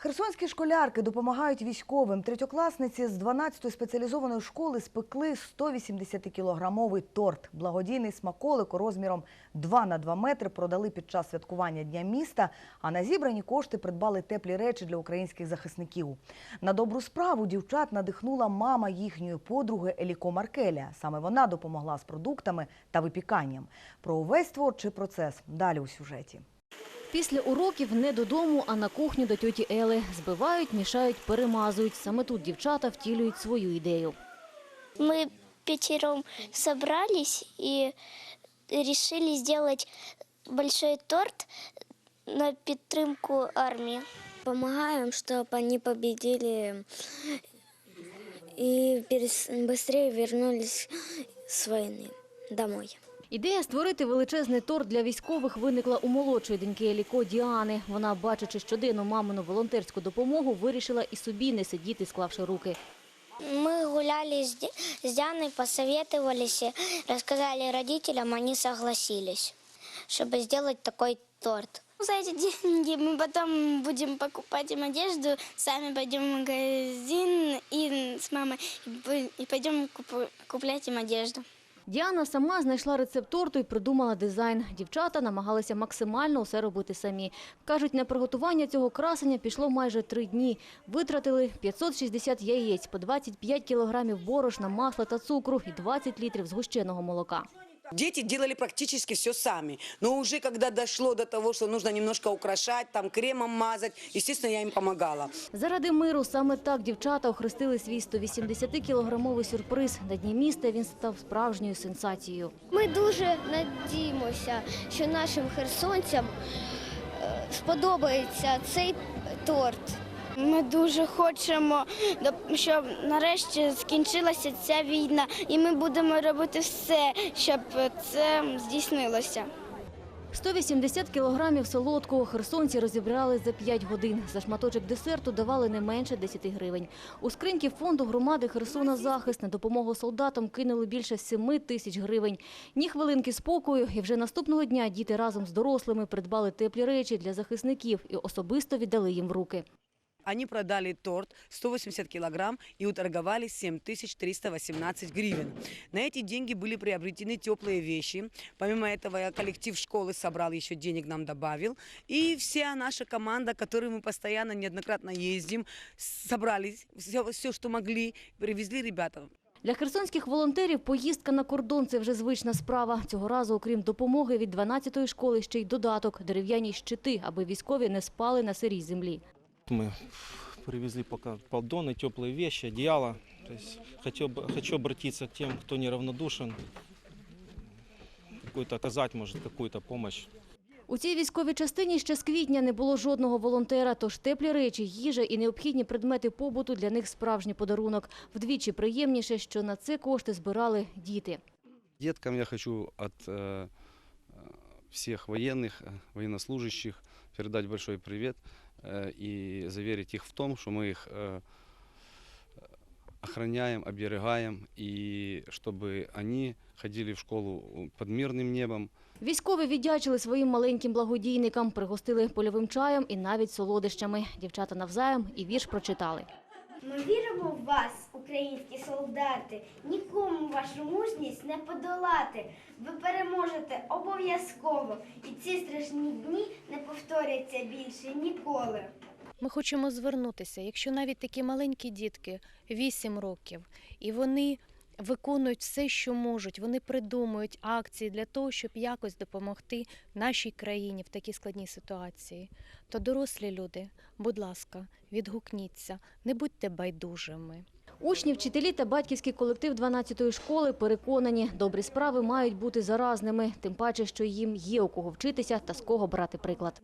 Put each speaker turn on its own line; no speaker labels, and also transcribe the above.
Херсонські школярки допомагають військовим. Третьокласниці з 12-ї спеціалізованої школи спекли 180-кілограмовий торт. Благодійний смаколик розміром 2 на 2 метри продали під час святкування Дня міста, а на зібрані кошти придбали теплі речі для українських захисників. На добру справу дівчат надихнула мама їхньої подруги Еліко Маркеля. Саме вона допомогла з продуктами та випіканням. Про увесь творчий процес далі у сюжеті.
Після уроків не додому, а на кухню до тьоті Ели. Збивають, мішають, перемазують. Саме тут дівчата втілюють свою ідею.
Мы пятером собрались и решили сделать большой торт на підтримку армии.
Помогаем, чтобы они победили и перес- быстрее вернулись с войны домой.
Ідея створити величезний торт для військових виникла у молодшої доньки Еліко Діани. Вона, бачачи щоденну мамину волонтерську допомогу, вирішила і собі не сидіти, склавши руки.
Мы гуляли с, Ди- с Дианой, посоветовались, и рассказали родителям, они согласились, чтобы сделать такой торт. За эти деньги мы потом будем покупать им одежду, сами пойдем в магазин и с мамой и пойдем куплять им одежду.
Діана сама знайшла рецепт торту і придумала дизайн. Дівчата намагалися максимально усе робити самі. Кажуть, на приготування цього красення пішло майже три дні. Витратили 560 яєць, по 25 кілограмів борошна, масла та цукру і 20 літрів згущеного молока.
Дети делали практически все сами. Но уже когда дошло до того, что нужно немножко украшать, там кремом мазать, естественно, я им помогала.
Заради миру саме так дівчата охрестили свій 180-кілограмовий сюрприз. На дні міста він став справжньою сенсацією.
Ми дуже надіємося, що нашим херсонцям е, сподобається цей торт.
Ми дуже хочемо, щоб нарешті скінчилася ця війна, і ми будемо робити все, щоб це здійснилося.
180 кілограмів солодкого херсонці розібрали за 5 годин. За шматочок десерту давали не менше 10 гривень. У скриньки фонду громади Херсона «Захист» на допомогу солдатам кинули більше 7 тисяч гривень. Ні хвилинки спокою, і вже наступного дня діти разом з дорослими придбали теплі речі для захисників і особисто віддали їм в руки.
Они продали торт 180 килограмм и уторговали 7318 гривен. На эти деньги были приобретены теплые вещи. Помимо этого, коллектив школы собрал еще денег, нам добавил. И вся наша команда, которой мы постоянно, неоднократно ездим, собрались, все, все что могли, привезли ребятам.
Для херсонських волонтерів поїздка на кордон – це вже звична справа. Цього разу, окрім допомоги від 12-ї школи, ще й додаток – дерев'яні щити, аби військові не спали на сирій землі.
Мы привезли пока поддоны, теплые вещи, одеяло. То есть хочу, бы- хочу обратиться к тем, кто неравнодушен, какую-то оказать, может, какую-то помощь.
У цій військовій частині ще з квітня не було жодного волонтера, тож теплі речі, їжа і необхідні предмети побуту для них справжній подарунок. Вдвічі приємніше, що на це кошти збирали діти.
Деткам я хочу от э, э, всех военных, э, военнослужащих передать большой привет э, и заверить их в том, что мы их э, охраняем, оберегаем, и чтобы они ходили в школу под мирным небом,
Військові віддячили своїм маленьким благодійникам, пригостили польовим чаєм і навіть солодощами. Дівчата навзаєм і вірш прочитали.
Ми віримо в вас, українські солдати. Нікому вашу мужність не подолати. Ви переможете обов'язково, і ці страшні дні не повторяться більше ніколи.
Ми хочемо звернутися, якщо навіть такі маленькі дітки, 8 років, і вони виконують все, що можуть, вони придумують акції для того, щоб якось допомогти нашій країні в такій складній ситуації, то дорослі люди, будь ласка, відгукніться, не будьте байдужими.
Учні, вчителі та батьківський колектив 12-ї школи переконані, добрі справи мають бути заразними, тим паче, що їм є у кого вчитися та з кого брати приклад.